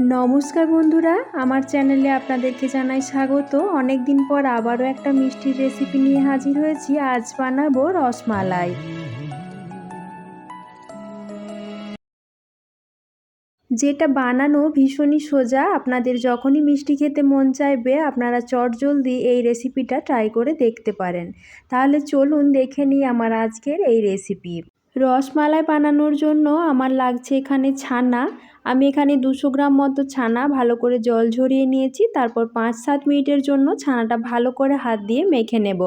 নমস্কার বন্ধুরা, আমার চ্যানেলে আপনাদেরকে জানাই স্বাগত। অনেক দিন পর আবারও একটা মিষ্টির রেসিপি নিয়ে হাজির হয়েছি। আজ বানাবো রসমালাই। যেটা বানানো ভীষণই সোজা। আপনাদের যখনই মিষ্টি খেতে মন চাইবে, আপনারা চটজলদি এই রেসিপিটা ট্রাই করে দেখতে পারেন। তাহলে চলুন দেখে নিই আমার আজকের এই রেসিপি রসমালাই বানানোর জন্য আমার লাগছে এখানে ছানা। আমি এখানে দুশো গ্রাম মতো ছানা, ভালো করে জল ঝরিয়ে নিয়েছি, তারপর পাঁচ সাত মিনিটের জন্য ছানাটা ভালো করে হাত দিয়ে মেখে নেব।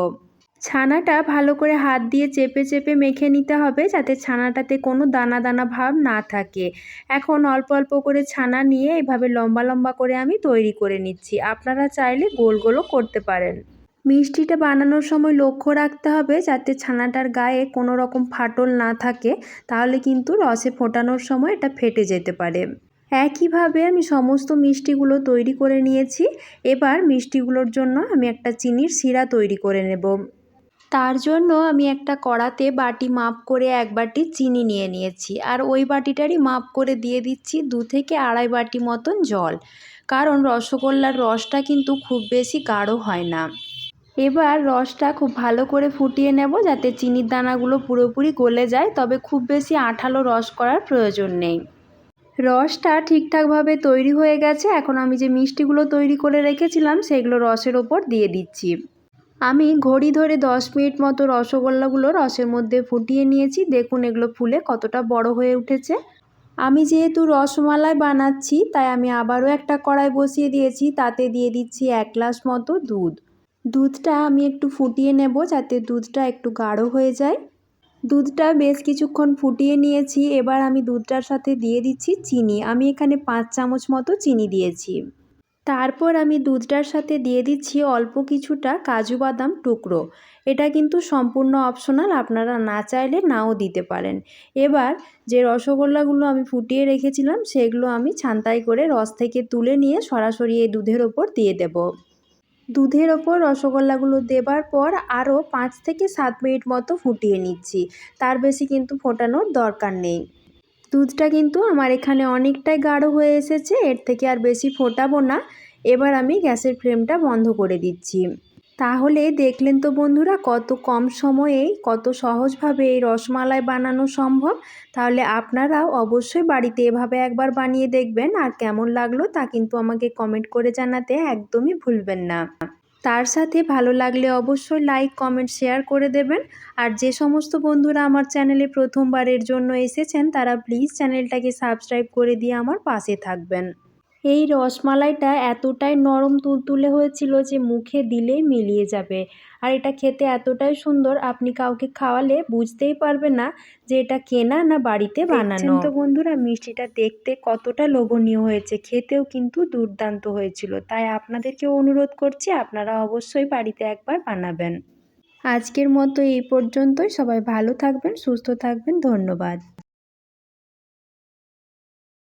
ছানাটা ভালো করে হাত দিয়ে চেপে চেপে মেখে নিতে হবে, যাতে ছানাটাতে কোনো দানা দানা ভাব না থাকে। এখন অল্প অল্প করে ছানা নিয়ে এভাবে লম্বা লম্বা করে আমি তৈরি করে নিচ্ছি। আপনারা চাইলে গোল গোলও করতে পারেন। মিষ্টিটা বানানোর সময় লক্ষ্য রাখতে হবে যাতে ছানাটার গায়ে কোনো রকম ফাটল না থাকে, তাহলে কিন্তু রসে ফোটানোর সময় এটা ফেটে যেতে পারে। একইভাবে আমি সমস্ত মিষ্টিগুলো তৈরি করে নিয়েছি। এবার মিষ্টিগুলোর জন্য আমি একটা চিনির শিরা তৈরি করে নেব। তার জন্য আমি একটা কড়াতে বাটি মাপ করে এক বাটি চিনি নিয়ে নিয়েছি আর ওই বাটিটারই মাপ করে দিয়ে দিচ্ছি দু থেকে আড়াই বাটি মতন জল। কারণ রসগোল্লার রসটা কিন্তু খুব বেশি গাঢ় হয় না। এবার রসটা খুব ভালো করে ফুটিয়ে নেব যাতে চিনির দানাগুলো পুরোপুরি গলে যায়, তবে খুব বেশি আঠালো রস করার প্রয়োজন নেই। রসটা ঠিকঠাকভাবে তৈরি হয়ে গেছে। এখন আমি যে মিষ্টিগুলো তৈরি করে রেখেছিলাম, সেগুলো রসের ওপর দিয়ে দিচ্ছি। আমি ঘড়ি ধরে দশ মিনিট মতো রসগোল্লাগুলো রসের মধ্যে ফুটিয়ে নিয়েছি। দেখুন এগুলো ফুলে কতটা বড় হয়ে উঠেছে। আমি যেহেতু রসমালাই বানাচ্ছি, তাই আমি আবারও একটা কড়াই বসিয়ে দিয়েছি। তাতে দিয়ে দিচ্ছি এক গ্লাস মতো দুধ। দুধটা আমি একটু ফুটিয়ে নেব যাতে দুধটা একটু গাঢ় হয়ে যায়। দুধটা বেশ কিছুক্ষণ ফুটিয়ে নিয়েছি। এবার আমি দুধটার সাথে দিয়ে দিচ্ছি চিনি। আমি এখানে পাঁচ চামচ মতো চিনি দিয়েছি। তারপর আমি দুধটার সাথে দিয়ে দিচ্ছি অল্প কিছুটা কাজু বাদাম টুকরো। এটা কিন্তু সম্পূর্ণ অপশনাল, আপনারা না চাইলে নাও দিতে পারেন। এবার যে রসগোল্লাগুলো আমি ফুটিয়ে রেখেছিলাম, সেগুলো আমি ছান্তাই করে রস থেকে তুলে নিয়ে সরাসরি এই দুধের ওপর দিয়ে দেব। দুধের ওপর রসগোল্লাগুলো দেবার পর আরও পাঁচ থেকে সাত মিনিট মতো ফুটিয়ে নিচ্ছি। তার বেশি কিন্তু ফোটানোর দরকার নেই। দুধটা কিন্তু আমার এখানে অনেকটাই গাঢ় হয়ে এসেছে, এর থেকে আর বেশি ফোটাবো না। এবার আমি গ্যাসের ফ্লেমটা বন্ধ করে দিচ্ছি। তাহলে দেখলেন তো বন্ধুরা, কত কম সময়েই কত সহজভাবে এই রসমালাই বানানো সম্ভব। তাহলে আপনারাও অবশ্যই বাড়িতে এভাবে একবার বানিয়ে দেখবেন, আর কেমন লাগল তা কিন্তু আমাকে কমেন্ট করে জানাতে একদমই ভুলবেন না। তার সাথে ভালো লাগলে অবশ্যই লাইক, কমেন্ট, শেয়ার করে দেবেন। আর যে সমস্ত বন্ধুরা আমার চ্যানেলে প্রথমবারের জন্য এসেছেন, তারা প্লিজ চ্যানেলটাকে সাবস্ক্রাইব করে দিয়ে আমার পাশে থাকবেন। এই রসমালাইটা এতটাই নরম তুলতুলে হয়েছিল যে মুখে দিলেই মিলিয়ে যাবে। আর এটা খেতে এতটাই সুন্দর আপনি কাউকে খাওয়ালে বুঝতেই পারবে না যে এটা কেনা না বাড়িতে বানানো। তো বন্ধুরা মিষ্টিটা দেখতে কতটা লোভনীয় হয়েছে। খেতেও কিন্তু দুর্দান্ত হয়েছিল। তাই আপনাদেরকেও অনুরোধ করছি আপনারা অবশ্যই বাড়িতে একবার বানাবেন। আজকের মতো এই পর্যন্তই। সবাই ভালো থাকবেন সুস্থ থাকবেন। ধন্যবাদ।